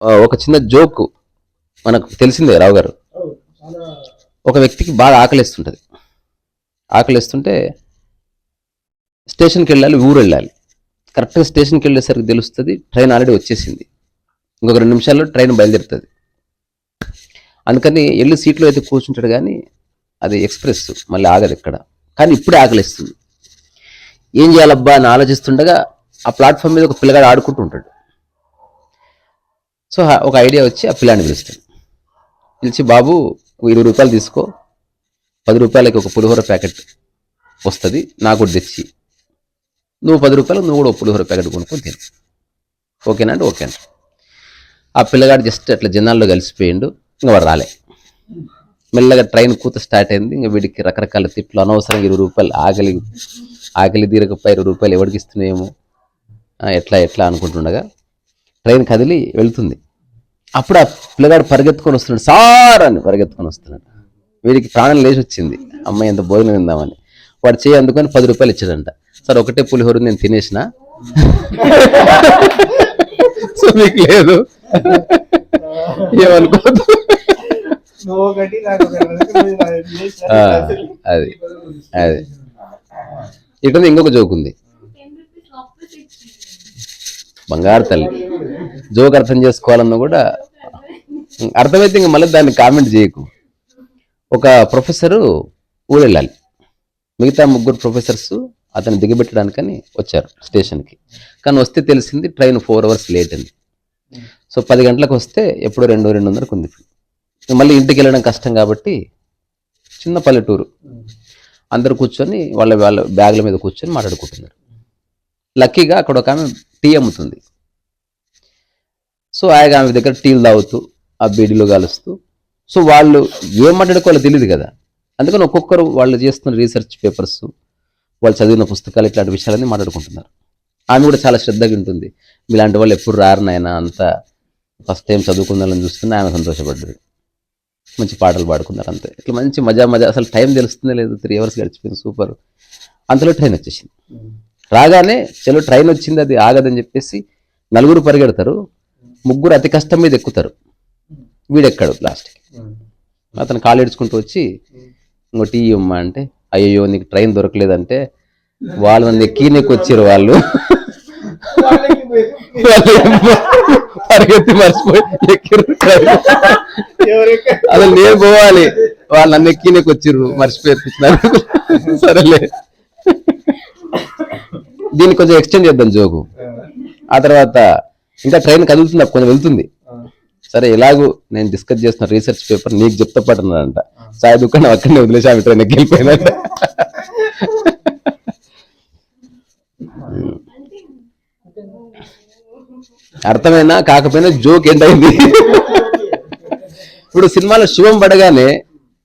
ఒక చిన్న జోక్ మనకు తెలిసిందే రావు గారు. ఒక వ్యక్తికి బాగా ఆకలిస్తుంటుంది. ఆకలిస్తుంటే స్టేషన్కి వెళ్ళాలి ఊరు వెళ్ళాలి. కరెక్ట్గా స్టేషన్కి వెళ్ళేసరికి తెలుస్తుంది ట్రైన్ ఆల్రెడీ వచ్చేసింది. ఇంకొక రెండు నిమిషాల్లో ట్రైన్ బయలుదేరుతుంది. అందుకని వెళ్ళి సీట్లో అయితే కూర్చుంటాడు కానీ అది ఎక్స్ప్రెస్ మళ్ళీ ఆగదు ఇక్కడ కానీ ఇప్పుడే ఆకలిస్తుంది. ఏం చేయాలబ్బా అని ఆలోచిస్తుండగా ఆ ప్లాట్ఫామ్ మీద ఒక పిల్లగాడు ఆడుకుంటూ ఉంటాడు. సో ఒక ఐడియా వచ్చి ఆ పిల్లాన్ని పిలుస్తాడు. పిలిచి బాబు ఇరవై రూపాయలు తీసుకో. పది రూపాయలకి ఒక పులిహోర ప్యాకెట్ వస్తుంది నాకు కూడా తెచ్చి. నువ్వు పది రూపాయలు నువ్వు కూడా ఒక పులిహోర ప్యాకెట్ కొనుక్కొని తిను. ఓకేనా అంటే ఓకే అండి ఆ పిల్లగాడు జస్ట్ అట్లా జనాల్లో కలిసిపోయిండు ఇంకా వాడు రాలే. మెల్లగా ట్రైన్ కూత స్టార్ట్ అయింది ఇంకా వీడికి రకరకాల తిట్లు అనవసరంగా ఇరవై రూపాయలు ఆకలి ఆకలి తీరకపోయి ఇరవై రూపాయలు ఎవరికి ఇస్తున్నాయేమో ఎట్లా ఎట్లా అనుకుంటుండగా ట్రైన్ కదిలి వెళ్తుంది. అప్పుడు ఆ పిల్లగాడు పరిగెత్తుకొని వస్తున్నాడు. సార్ అని పరిగెత్తుకొని వస్తున్నాడు. వీడికి ప్రాణం లేచి వచ్చింది అమ్మాయి ఎంత భోజనం తిందామని. వాడు చేయి అందుకొని పది రూపాయలు ఇచ్చాడంట. సార్ ఒకటే పులిహోర నేను తినేసిన. సో మీకు లేదు. ఏమనుకోదు అది అది. ఇటు ఇంకొక జోక్ ఉంది. బంగారు తల్లి. జోక్ అర్థం చేసుకోవాలన్నా కూడా అర్థమైతే ఇంకా మళ్ళీ దాన్ని కామెంట్ చేయకు. ఒక ప్రొఫెసరు ఊరు వెళ్ళాలి మిగతా ముగ్గురు ప్రొఫెసర్స్ అతను దిగబెట్టడానికని వచ్చారు స్టేషన్కి కానీ వస్తే తెలిసింది ట్రైన్ ఫోర్ అవర్స్ లేట్ అని సో పది గంటలకు వస్తే ఎప్పుడో రెండు రెండున్నరకు ఉంది మళ్ళీ ఇంటికి వెళ్ళడం కష్టం కాబట్టి చిన్న పల్లెటూరు. అందరు కూర్చొని వాళ్ళ వాళ్ళ బ్యాగుల మీద కూర్చొని మాట్లాడుకుంటున్నారు. లక్కీగా అక్కడ ఒక ఆమె టీ అమ్ముతుంది. సో ఆయన ఆమె దగ్గర టీలు తాగుతూ ఆ బీడీలో కాలుస్తూ సో వాళ్ళు ఏం మాట్లాడుకోవాలో తెలియదు కదా. అందుకని ఒక్కొక్కరు వాళ్ళు చేస్తున్న రీసెర్చ్ పేపర్స్ వాళ్ళు చదివిన పుస్తకాలు ఇట్లాంటి విషయాలన్నీ మాట్లాడుకుంటున్నారు. ఆమె కూడా చాలా శ్రద్ధగా ఉంటుంది ఇలాంటి వాళ్ళు ఎప్పుడు రారు నాయన అంతా ఫస్ట్ టైం చదువుకుందాలని చూస్తున్నా ఆమె సంతోషపడ్డారు మంచి పాటలు పాడుకున్నారు అంతే. ఇట్లా మంచి మజా మజా అసలు టైం తెలుస్తుందే లేదు త్రీ అవర్స్ గడిచిపోయింది సూపర్. అంతలో ట్రైన్ వచ్చేసింది. రాగానే చలో ట్రైన్ వచ్చింది అది ఆగదని చెప్పేసి నలుగురు పరిగెడతారు. ముగ్గురు అతి కష్టం మీద ఎక్కుతారు. వీడెక్కాడు లాస్ట్కి అతను కాలు ఏడ్చుకుంటూ వచ్చి ఇంకో టీ ఇవ్వమ్మా అంటే అయ్యో నీకు ట్రైన్ దొరకలేదంటే వాళ్ళు నన్ను ఎక్కి వచ్చారు వాళ్ళు. పరిగెత్తి మర్చిపోయి ఎక్కిరు అసలు నేను పోవాలి. వాళ్ళు నన్ను ఎక్కి నెక్కి వచ్చిర్రు మర్చిపోయి సరేలే. దీన్ని కొంచెం ఎక్స్టెండ్ చేద్దాం జోకు. ఆ తర్వాత ఇంకా ట్రైన్ కదులుతుంది కొంచెం వెళ్తుంది. సరే ఎలాగూ నేను డిస్కస్ చేస్తున్న రీసెర్చ్ పేపర్ నీకు చెప్తా పడుతున్నాడంట సాయి దుకాణం అక్కడనే వదిలేసి ఆమె ట్రైన్ ఎక్కి అర్థమైనా కాకపోయినా జోక్ ఏంటైంది ఇప్పుడు సినిమాలో శివం పడగానే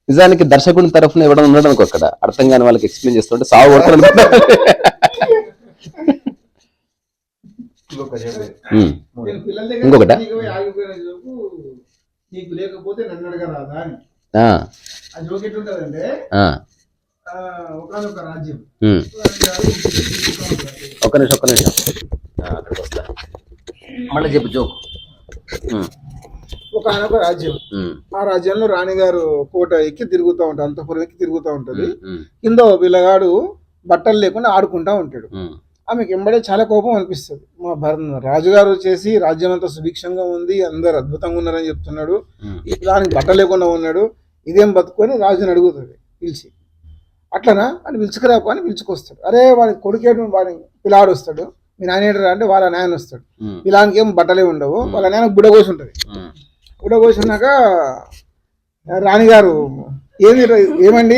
నిజానికి దర్శకుని తరఫున ఇవ్వడం ఉండడం అక్కడ. అర్థం కాని వాళ్ళకి ఎక్స్ప్లెయిన్ చేస్తుంటే సాగు కొడతారు ఉమ్. నేను పిల్లల దగ్గర ఇంకొకటా? నీకు లేకపోతే నన్ను అడగరాదా అని. ఆ, ఆ జోక్ ఎట్లుంటదంటే ఆ, ఒకనొక రాజ్యం. ఉమ్. ఒక్క నిమిషం ఒక్క నిమిషం. ఆ, అక్కడికి వస్తా. మళ్ళీ చెప్పు జోక్ ఉమ్, ఒకనొక రాజ్యం. ఆ రాజ్యంలో రాణిగారు కోట ఎక్కి తిరుగుతూ ఉంటారు అంతపురం ఎక్కి తిరుగుతూ ఉంటది. కింద పిల్లగాడు బట్టలు లేకుండా ఆడుకుంటా ఉంటాడు. ఆమెకి ఎంబడే చాలా కోపం అనిపిస్తుంది. మా భరత రాజుగారు వచ్చేసి రాజ్యం అంతా సుభిక్షంగా ఉంది అందరు అద్భుతంగా ఉన్నారని చెప్తున్నాడు. దానికి బట్ట లేకుండా ఉన్నాడు. ఇదేం బతుకొని రాజుని అడుగుతుంది పిలిచి. అట్లనా? అని పిలుచుకురాపు అని పిలుచుకొస్తాడు. అరే వాడి కొడుకేడు వాడి పిల్లాడు వస్తాడు. మీ నాయన అంటే వాళ్ళ నాయన వస్తాడు. పిల్లానికి ఏం బట్టలే ఉండవు. వాళ్ళ నాయన బుడగోసి ఉంటుంది. ఉమ్. బుడగోసినాక రాణిగారు ఏంది ఏమండి?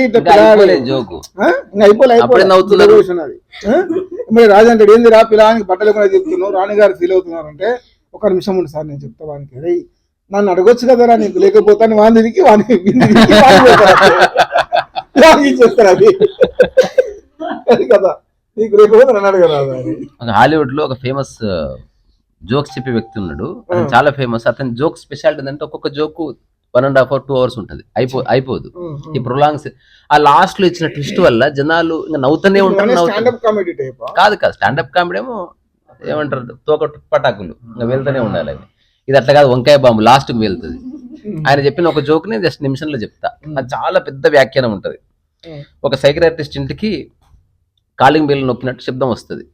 జోకు. మరి రాజు అంటాడు ఏంది రా పిల్లానికి బట్టలు కూడా చెప్తున్నావు? రాణిగారు ఫీల్ అవుతున్నారు అంటే ఒక నిమిషం ఉండి సార్ నేను చెప్తా వానికి. అరే నన్ను అడగొచ్చు కదరా నీకు? లేకపోతాను వీనికి వానికి ఇచ్చేస్తారు అది. అది కదా. నీకు లేకపోతే నన్ను అడగరాదు ఒక హాలీవుడ్లో ఒక ఫేమస్ జోక్స్ చెప్పే వ్యక్తి ఉన్నాడు. చాలా ఫేమస్ అతని జోక్ స్పెషాలిటీ ఏంటంటే ఒక్కొక్క joke one and half hour two hours ఉంటది. అయిపో అయిపోదు. ఈ ప్రొలాంగ్స్ ఆ లాస్ట్లో ఇచ్చిన ట్విస్ట్ వల్ల జనాలు ఇంకా నవ్వుతూనే ఉంటారు కాదు కాదు. స్టాండప్ కామెడీ ఏమో ఏమంటారు? తోక పటాకులు. ఇంకా వెళ్తూనే ఉండాలి అవి ఇది అట్లా కాదు వంకాయ బాంబు లాస్ట్కి వెళ్తుంది. ఆయన చెప్పిన ఒక జోక్ని జస్ట్ నిమిషంలో చెప్తా. అది చాలా పెద్ద వ్యాఖ్యానం ఉంటుంది. ఒక సైకియాట్రిస్ట్ ఇంటికి కాలింగ్ బెల్ నొక్కినట్టు శబ్దం వస్తుంది.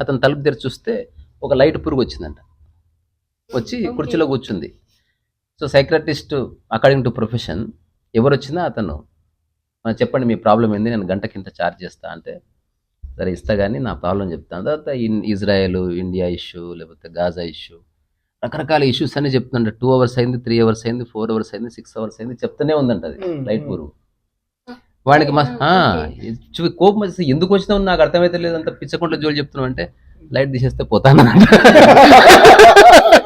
అతను తలుపు తెరిచి చూస్తే ఒక లైట్ పురుగు వచ్చిందంట వచ్చి కుర్చీలో కూర్చుంది. So psychiatrist according to profession ఎవరు వచ్చినా అతను "ఆ, చెప్పండి మీ ప్రాబ్లం ఏంది? నేను గంటకి ఇంత ఛార్జ్ చేస్తా అంటే సరే ఇస్తా కానీ నా ప్రాబ్లం చెప్తాను తర్వాత ఇన్ ఇజ్రాయెల్ ఇండియా ఇష్యూ లేకపోతే గాజా ఇష్యూ రకరకాల ఇష్యూస్ అన్ని చెప్తుందంట టూ అవర్స్ అయింది త్రీ అవర్స్ అయింది ఫోర్ అవర్స్ అయింది సిక్స్ అవర్స్ అయింది చెప్తూనే ఉందంట అది. లైట్ పురుగు వాడికి మా కోపం వచ్చేసి ఎందుకు వచ్చినావు? నాకు అర్థమైతే లేదు. అంత పిచ్చకుండా జోలు చెప్తున్నావు అంటే లైట్ తీసేస్తే పోతాను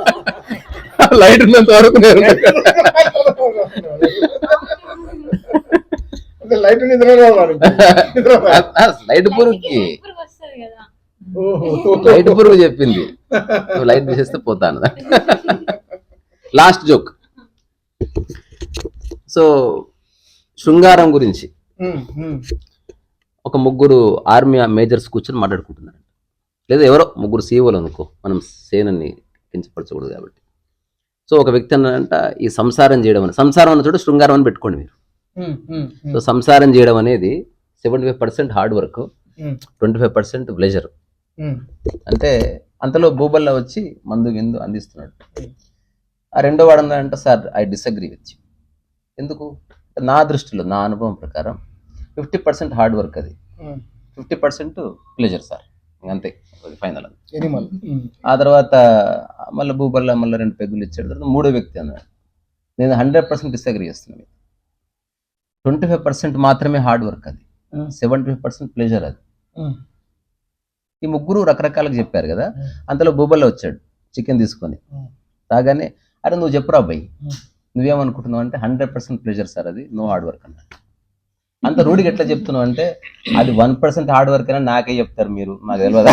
లైట్ ఉన్నంత వరకు నేను లైట్. లైట్ పురుగుకి. లైట్ పురుగు. చెప్పింది. నువ్వు లైట్ తీసేస్తే పోతాను. Last joke. సో శృంగారం గురించి. ఒక ముగ్గురు ఆర్మీ మేజర్స్ కూర్చొని మాట్లాడుకుంటున్నారు లేదా ఎవరో ముగ్గురు సీఓలు అనుకో. మనం సేనని కించపరచకూడదు కాబట్టి. సో ఒక వ్యక్తి అన్నాడంట ఈ సంసారం చేయడం అని. సంసారం అన్న చోట శృంగారం అని పెట్టుకోండి మీరు. సో సంసారం చేయడం అనేది seventy five percent hard work twenty five percent pleasure. అంటే అంతలో భూబల్ల వచ్చి మందు విందు అందిస్తున్నాడు. ఆ రెండో వాడు అన్నాడంట సార్ ఐ డిసగ్రీ విత్ ఎందుకు? నా దృష్టిలో నా అనుభవం ప్రకారం ఫిఫ్టీ పర్సెంట్ హార్డ్ వర్క్ అది. Fifty percent pleasure sir. అంతే ఫైనల్. ఆ తర్వాత మళ్ళీ భూబల్ల మళ్ళీ రెండు పెగ్గులు ఇచ్చాడు తర్వాత మూడో వ్యక్తి అన్నాడు నేను హండ్రెడ్ పర్సెంట్ డిసగ్రీ చేస్తున్నాను ట్వంటీ ఫైవ్ పర్సెంట్ మాత్రమే హార్డ్ వర్క్ అది. సెవెంటీ ఫైవ్ పర్సెంట్ ప్లెజర్ అది. ఈ ముగ్గురు రకరకాలుగా చెప్పారు కదా. అంతలో భూబల్ల వచ్చాడు చికెన్ తీసుకొని. రాగానే అరే నువ్వు చెప్పురా అబ్బాయి. నువ్వేమనుకుంటున్నావు అంటే హండ్రెడ్ పర్సెంట్ ప్లెజర్ సార్ అది నో హార్డ్ వర్క్ అన్న అంత రూఢికి ఎట్లా చెప్తున్నావు అంటే అది వన్ పర్సెంట్ హార్డ్ వర్క్ అని నాకే చెప్తారు మీరు నాకు తెలియదా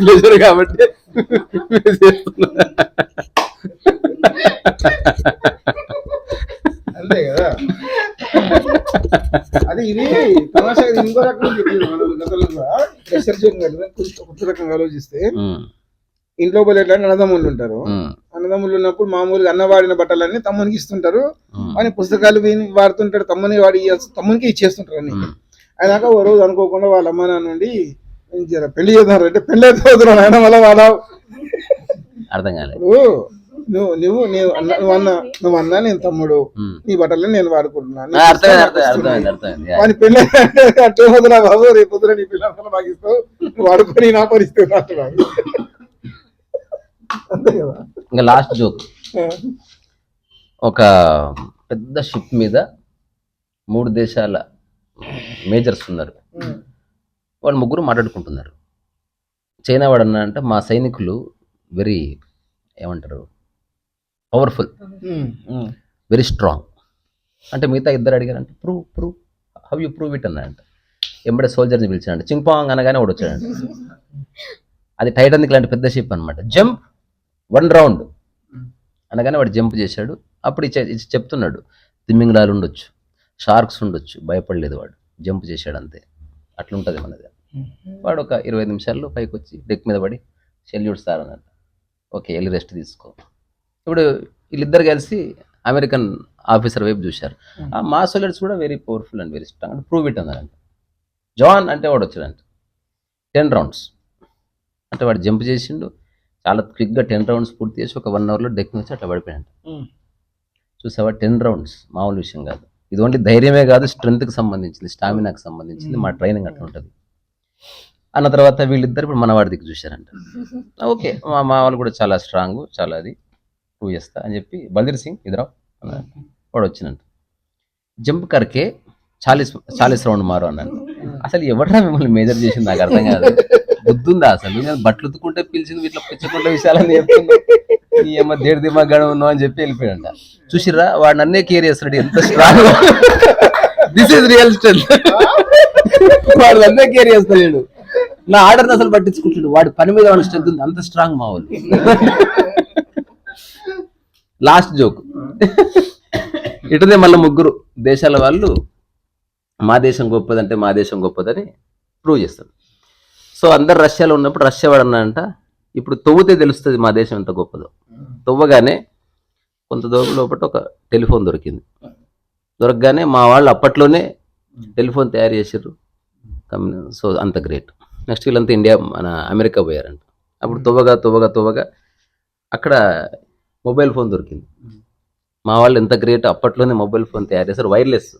ప్లెజర్ కాబట్టి. అంతే కదా. అది ఇది తమాషా ఇది ఇంకో రకంగా చెప్పింది మనం గతంలో. కూడా రీసెర్చ్ కొత్త రకంగా ఆలోచిస్తే. ఇంట్లో పోయి ఎట్లా అన్నదమ్ముళ్ళు ఉంటారు. ఉమ్, అన్నదమ్ముళ్ళు ఉన్నప్పుడు మామూలుగా అన్న వాడిన బట్టలన్నీ తమ్మునికి ఇస్తుంటారు. వాని పుస్తకాలు వీని వాడుతుంటాడు తమ్ముని వాడి తమ్మునికి ఇచ్చేస్తుంటారు ఉమ్. అయినాక ఓ రోజు అనుకోకుండా వాళ్ళ అమ్మ నాన్న నుండి "ఏం చేయాలి? పెళ్ళి చేద్దాం అంటే పెళ్ళి అయితే వద్దురా నాయన మళ్ళీ అర్థం కాలేదు నువ్వు నువ్వు నీవు అన్న నువ్వు అన్న నువ్వు అన్నా నేను తమ్ముడు ఉమ్. నీ బట్టలు నేను వాడుకుంటున్నాను అర్థమైంది అర్థమైంది అర్థమైంది యా. వాని వద్దురా బాబు రేపు పొద్దున నీ పిల్లలు మాకు ఇస్తావు నువ్వు వాడుకొని నా పరిస్థితి అంతే కదా ఇంకా లాస్ట్ జోక్ ఆ. ఒక పెద్ద షిప్ మీద మూడు దేశాల మేజర్స్ ఉన్నారు ఉమ్. వాళ్ళు ముగ్గురు మాట్లాడుకుంటున్నారు. చైనా వాడు అన్నా అంటే మా సైనికులు వెరీ ఏమంటారు? పవర్ఫుల్. వెరీ స్ట్రాంగ్ అంటే మిగతా ఇద్దరు అడిగారంటే prove prove how you prove it అన్నాడంట ఎంబడే సోల్జర్ని పిలిచాడంట. చింపాంగ్ అనగానే వాడు వచ్చాడంట. అది టైటానిక్ లాంటి పెద్ద షిప్ అనమాట జంప్ వన్ రౌండ్ అనగానే వాడు జంప్ చేశాడు. అప్పుడు చెప్తున్నాడు. తిమ్మింగళాలు ఉండొచ్చు. షార్క్స్ ఉండొచ్చు. భయపడలేదు వాడు. జంప్ చేశాడు అంతే. అట్లుంటుంది మనది. వాడు ఒక ఇరవై నిమిషాల్లో పైకి వచ్చి డెక్ మీద పడి సెల్యూట్ సార్ అన్నట్టు. ఓకే వెళ్ళి రెస్ట్ తీసుకో. ఇప్పుడు వీళ్ళిద్దరు కలిసి అమెరికన్ ఆఫీసర్ వైపు చూశారు. ఆ మా సోలర్స్ కూడా very powerful and very strong. అంటే ప్రూవ్ ఇట్ అన్నారంట. జాన్ అంటే వాడు వచ్చాడంట. Ten rounds. అంటే వాడు జంప్ చేసిండు. చాలా క్విక్గా టెన్ రౌండ్స్ పూర్తి చేసి ఒక వన్ అవర్లో డెక్ వచ్చి అట్లా పడిపోయాడు. చూసావా? Ten rounds. మామూలు విషయం కాదు. ఇది ఓన్లీ ధైర్యమే కాదు స్ట్రెంత్కి సంబంధించింది స్టామినాకి సంబంధించింది మా ట్రైనింగ్ అట్లా ఉంటుంది. అన్న తర్వాత వీళ్ళిద్దరు ఇప్పుడు మనవాడి దిక్కు చూశారంట. ఓకే మా మా వాళ్ళు కూడా చాలా స్ట్రాంగ్ చాలా అది ప్రూవ్ చేస్తా అని చెప్పి బల్దీర్ సింగ్ అన్నాడు వాడు వచ్చినంట. జంప్ కరికే చాలీస్ చాలీస్ రౌండ్ మారు అన్నాడు. అసలు ఎవడరా మిమ్మల్ని మేజర్ చేసింది? నాకు అర్థం కాదు. బుద్ధుందా అసలు? నేను బట్టలు ఉతుకుంటే పిలిచింది ఇట్లా పిచ్చకుండా విషయాలని చెప్తున్నా ఈ అమ్మ దేడి దిమాగ్ గడ ఉన్నావు అని చెప్పి వెళ్ళిపోయాడంట. చూసిర్రా వాడు నన్నే కేర్ చేస్తున్నాడు ఎంత strong this is real strength వాడు నన్నే కేర్ చేస్తాడు నా ఆర్డర్ అసలు పట్టించుకుంటాడు వాడి పని మీద వాడి స్ట్రెంత్ ఉంది. అంత స్ట్రాంగ్ మా వాళ్ళు. లాస్ట్ జోక్ ఇటుదే మళ్ళీ ముగ్గురు దేశాల వాళ్ళు మా దేశం గొప్పదంటే మా దేశం గొప్పదని ప్రూవ్ చేస్తారు. సో అందరు రష్యాలో ఉన్నప్పుడు రష్యా వాడు అన్నాడంట ఇప్పుడు తవ్వుతే తెలుస్తుంది మా దేశం ఎంత గొప్పదో. తవ్వగానే కొంత దూరం లోపల ఒక టెలిఫోన్ దొరికింది. దొరకగానే మా వాళ్ళు అప్పట్లోనే టెలిఫోన్ తయారు చేసారు సో అంత గ్రేట్. నెక్స్ట్ వీళ్ళంతా ఇండియా మన అమెరికా పోయారంట. అప్పుడు తవ్వగా తవ్వగా తవ్వగా అక్కడ మొబైల్ ఫోన్ దొరికింది. మా వాళ్ళు ఎంత గ్రేట్ అప్పట్లోనే మొబైల్ ఫోన్ తయారు చేశారు. వైర్లెస్.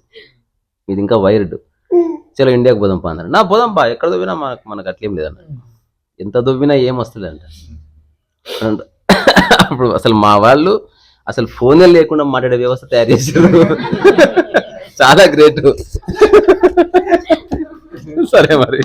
ఇది ఇంకా వైర్డ్. చలో ఇండియాకి పోదాం పా అన్నారు. నా పోదాం పా ఎక్కడ దొవ్వినా మనకు మనకు అట్లేం లేదన్న ఎంత దొవ్వినా ఏం వస్తుంది అంట అంట- అప్పుడు అసలు మా వాళ్ళు అసలు ఫోనే లేకుండా మాట్లాడే వ్యవస్థ తయారు చేశారు. చాలా గ్రేట్. సరే మరి.